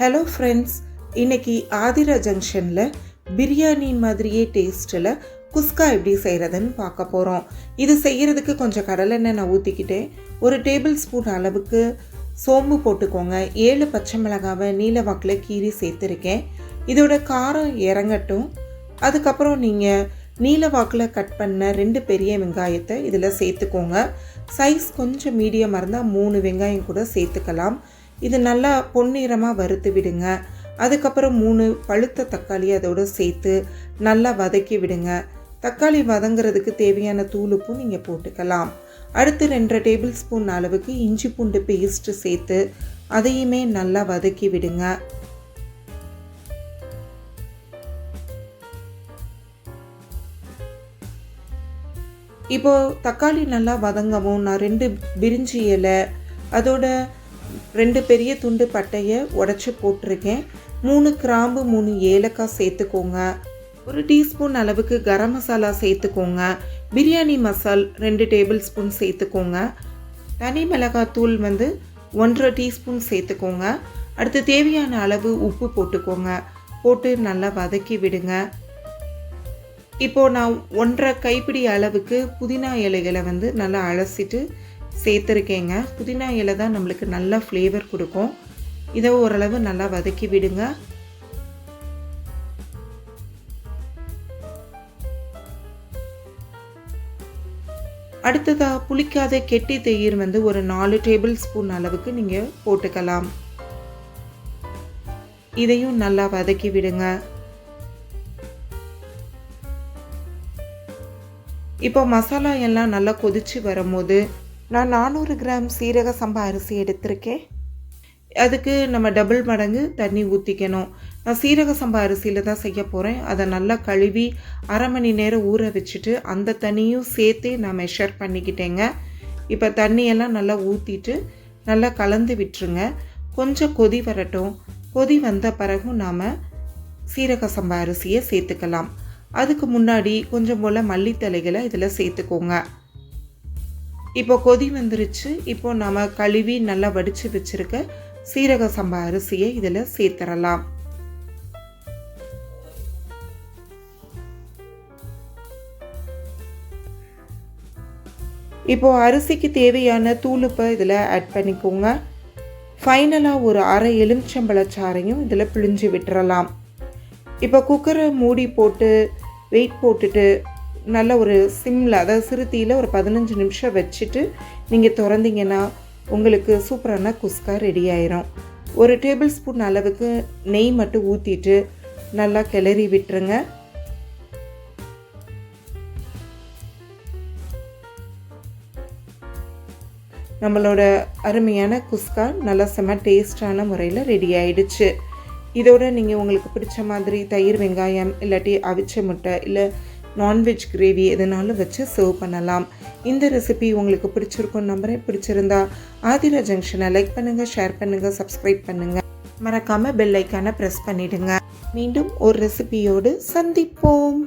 Hello friends இன்னைக்கு ஆதிரா ஜங்ஷனில் பிரியாணி மாதிரியே டேஸ்ட்டில் குஸ்கா எப்படி செய்கிறதுன்னு பார்க்க போகிறோம் இது செய்கிறதுக்கு கொஞ்சம் கடலெண்ணெய் நான் ஊற்றிக்கிட்டேன் ஒரு டேபிள் ஸ்பூன் அளவுக்கு சோம்பு போட்டுக்கோங்க. ஏழு பச்சை மிளகாவை நீல வாக்கில் கீறி சேர்த்துருக்கேன். இதோட காரம் இறங்கட்டும். அதுக்கப்புறம் நீங்கள் நீல வாக்கில் கட் பண்ண ரெண்டு பெரிய வெங்காயத்தை இதில் சேர்த்துக்கோங்க. சைஸ் கொஞ்சம் மீடியமாக இருந்தால் மூணு வெங்காயம் கூட சேர்த்துக்கலாம். இது நல்லா பொன்னிறமாக வறுத்து விடுங்க. அதுக்கப்புறம் மூணு பழுத்த தக்காளி அதோடு சேர்த்து நல்லா வதக்கி விடுங்க. தக்காளி வதங்குறதுக்கு தேவையான தூளுப்பும் நீங்கள் போட்டுக்கலாம். அடுத்து ரெண்டரை டேபிள் ஸ்பூன் அளவுக்கு இஞ்சி பூண்டு பேஸ்ட்டு சேர்த்து அதையுமே நல்லா வதக்கி விடுங்க. இப்போது தக்காளி நல்லா வதங்கவும் நான் ரெண்டு பிரிஞ்சி இலை அதோட ரெண்டு பெரிய துண்டு பட்டையை உடச்சி போட்டிருக்கேன். மூணு கிராம்பு மூணு ஏலக்காய் சேர்த்துக்கோங்க. ஒரு டீஸ்பூன் அளவுக்கு கரம் மசாலா சேர்த்துக்கோங்க. பிரியாணி மசால் ரெண்டு டேபிள் ஸ்பூன் சேர்த்துக்கோங்க. தனி மிளகாத்தூள் வந்து ஒன்றரை டீஸ்பூன் சேர்த்துக்கோங்க. அடுத்து தேவையான அளவு உப்பு போட்டுக்கோங்க. போட்டு நல்லா வதக்கி விடுங்க. இப்போது நான் ஒன்றரை கைப்பிடி அளவுக்கு புதினா இலைகளை வந்து நல்லா அலசிட்டு சேர்த்துருக்கேங்க. புதினா இலை தான் நம்மளுக்கு நல்ல ஃப்ளேவர் கொடுக்கும். இதை ஓரளவு நல்லா வதக்கி விடுங்க. அடுத்ததாக புளிக்காத கெட்டி தயிர் வந்து ஒரு நாலு டேபிள் ஸ்பூன் அளவுக்கு நீங்கள் போட்டுக்கலாம். இதையும் நல்லா வதக்கி விடுங்க. இப்போ மசாலா எல்லாம் நல்லா கொதிச்சு வரும்போது நான் நானூறு கிராம் சீரக சம்பா அரிசி எடுத்திருக்கேன். அதுக்கு நம்ம டபுள் மடங்கு தண்ணி ஊற்றிக்கணும் நான் சீரக சம்பா அரிசியில் தான் செய்ய போகிறேன் அதை நல்லா கழுவி அரை மணி நேரம் ஊற வச்சுட்டு அந்த தண்ணியும் சேர்த்து நான் மெஷர் பண்ணிக்கிட்டேங்க. இப்போ தண்ணியெல்லாம் நல்லா ஊற்றிட்டு நல்லா கலந்து விட்டுருங்க. கொஞ்சம் கொதி வரட்டும். கொதி வந்த பிறகும் நாம் சீரக சம்பா அரிசியை சேர்த்துக்கலாம். அதுக்கு முன்னாடி கொஞ்சம் போல் மல்லித்தலைகளை இதில் சேர்த்துக்கோங்க. இப்போ கொதி வந்துருச்சு. இப்போ நம்ம கழுவி நல்லா வடித்து வச்சுருக்க சீரக சம்பா அரிசியை இதில் சேர்த்துடலாம் இப்போ அரிசிக்கு தேவையான தூளுப்பை இதில் ஆட் பண்ணிக்கோங்க. ஃபைனலாக ஒரு அரை எலுமிச்சம்பழச்சாரையும் இதில் பிழிஞ்சு விட்டுறலாம். இப்போ குக்கரை மூடி போட்டு வெயிட் போட்டுட்டு நல்ல ஒரு சிம்மில் அதாவது சிறுத்தியில் ஒரு பதினஞ்சு நிமிஷம் வச்சுட்டு நீங்கள் திறந்தீங்கன்னா உங்களுக்கு சூப்பரான குஸ்கா ரெடி ஆயிரும். ஒரு டேபிள் ஸ்பூன் அளவுக்கு நெய் மட்டும் ஊற்றிட்டு நல்லா கிளறி விட்டுருங்க. நம்மளோட அருமையான குஸ்கா நல்லா செம்ம டேஸ்டான முறையில் ரெடி ஆயிடுச்சு. இதோட நீங்கள் உங்களுக்கு பிடிச்ச மாதிரி தயிர் வெங்காயம் இல்லாட்டி அவிச்ச முட்டை இல்லை நான்வெஜ் கிரேவி எதுனாலும் வச்சு சர்வ் பண்ணலாம். இந்த ரெசிபி உங்களுக்கு பிடிச்சிருக்கும் நம்பரே பிடிச்சிருந்தா ஆதிரா ஜங்ஷனை லைக் பண்ணுங்கள் ஷேர் பண்ணுங்கள் சப்ஸ்கிரைப் பண்ணுங்கள் மறக்காமல் பெல் ஐக்கானை ப்ரெஸ் பண்ணிவிடுங்க மீண்டும் ஒரு ரெசிபியோடு சந்திப்போம்.